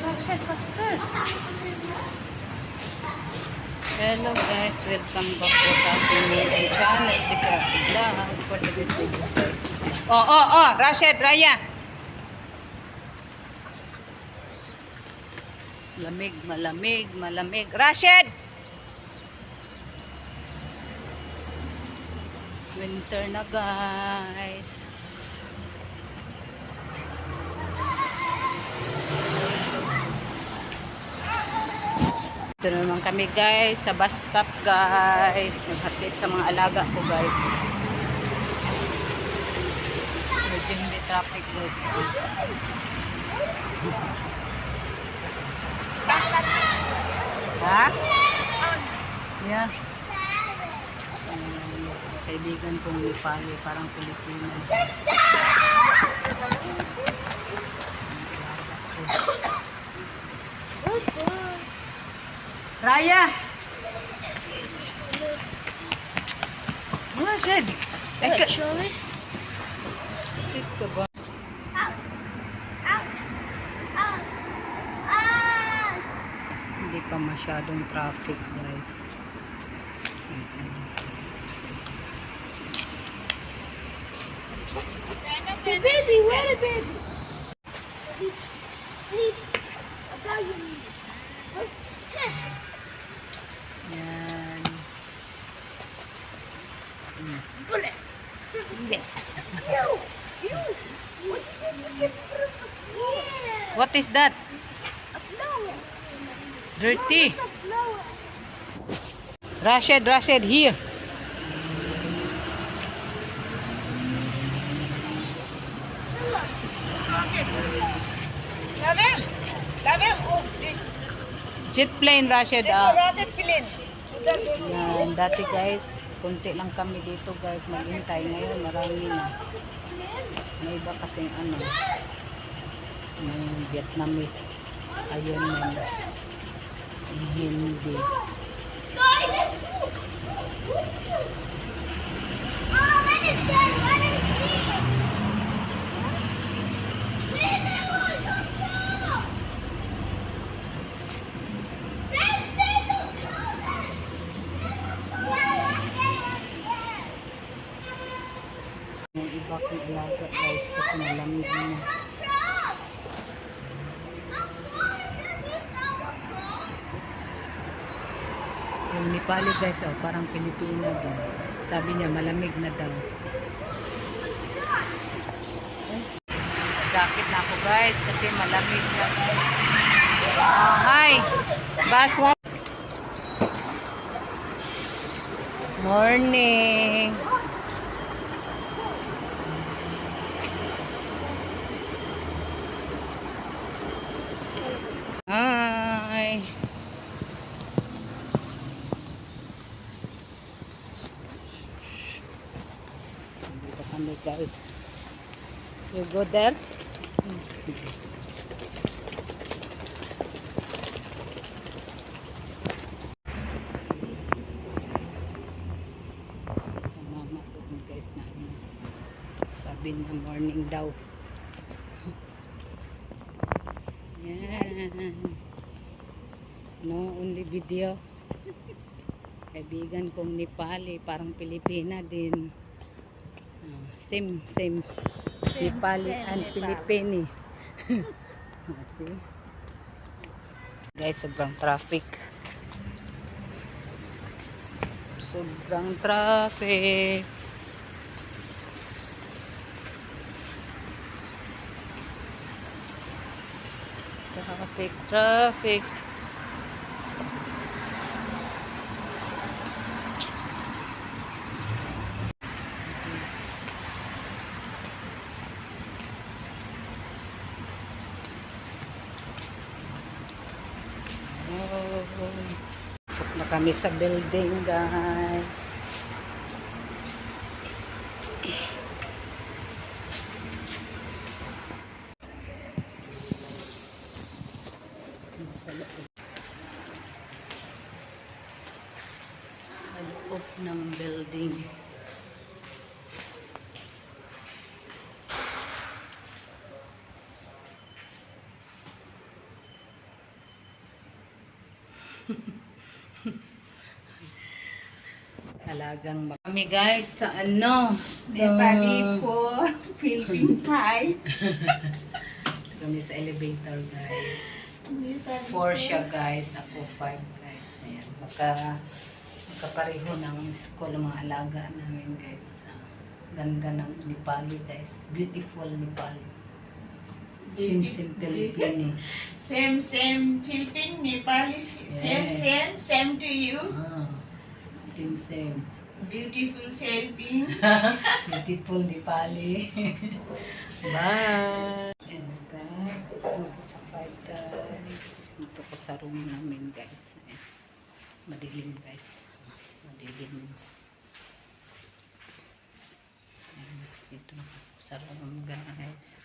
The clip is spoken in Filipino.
Faster. Hello guys, welcome back po sa ating channel. Bisa Vlog for video guys. Oh, oh, oh, Rashid, Raya. Malamig, malamig, malamig. Rashid! Winter na guys. Ito na naman kami guys sa bus stop guys. Naghatid sa mga alaga ko guys. Medyo hindi traffic guys. Ha? Yeah. Um, kaibigan kong Nepali, parang Pilipino. Raya! Ano siya? Eka, ka ba? Hindi pa masyadong traffic guys. The baby, where the baby? Yan. What is that? Dirty. Rashid, Rashid, here. Jet plane, Rashid. ah. Rocket plane. Yan, dati guys, kunti lang kami dito guys, maghintay. Ngayon, marami na. May iba kasing ano, may Vietnamese. Ayun yan. Hindi. Yung iba kong alaga guys, kasi malamig na. Yung Nepali guys, oh, parang Pilipina din. Sabi niya, malamig na daw. Jacket na ako guys, kasi malamig na guys. Oh, hi! Baswa! Morning! Hi! Kami guys. You go there? Sabi niya morning daw. No only video. Kaibigan kong Nepali, parang Pilipina din. Ah, same, same. Nepali same and Nepal. Pilipini. Ah, See? Guys, sobrang traffic. Sobrang traffic. Traffic, traffic. Oh, Pasok na kami sa building, guys. Nasa loob. Sa loob ng building. Alagang mag- kami guys sa ano sa Nepali po, Philippine pie. kami sa elevator guys. Four siya guys. Ako five guys. Ayan. Magka magkapareho ng school mga alaga namin guys. Ganda ng Nepali guys. Beautiful Nepali. Sim sim Filipino. Same, same, Philippine, Nepali, same, Yeah. same, same to you. ah, sim sim Beautiful Philippine. beautiful Nepali. Bye. And guys dito na ako sa five guys. Dito ko sa room namin guys. Ayan. madilim guys. Madilim. Ayan, dito na ako sa room guys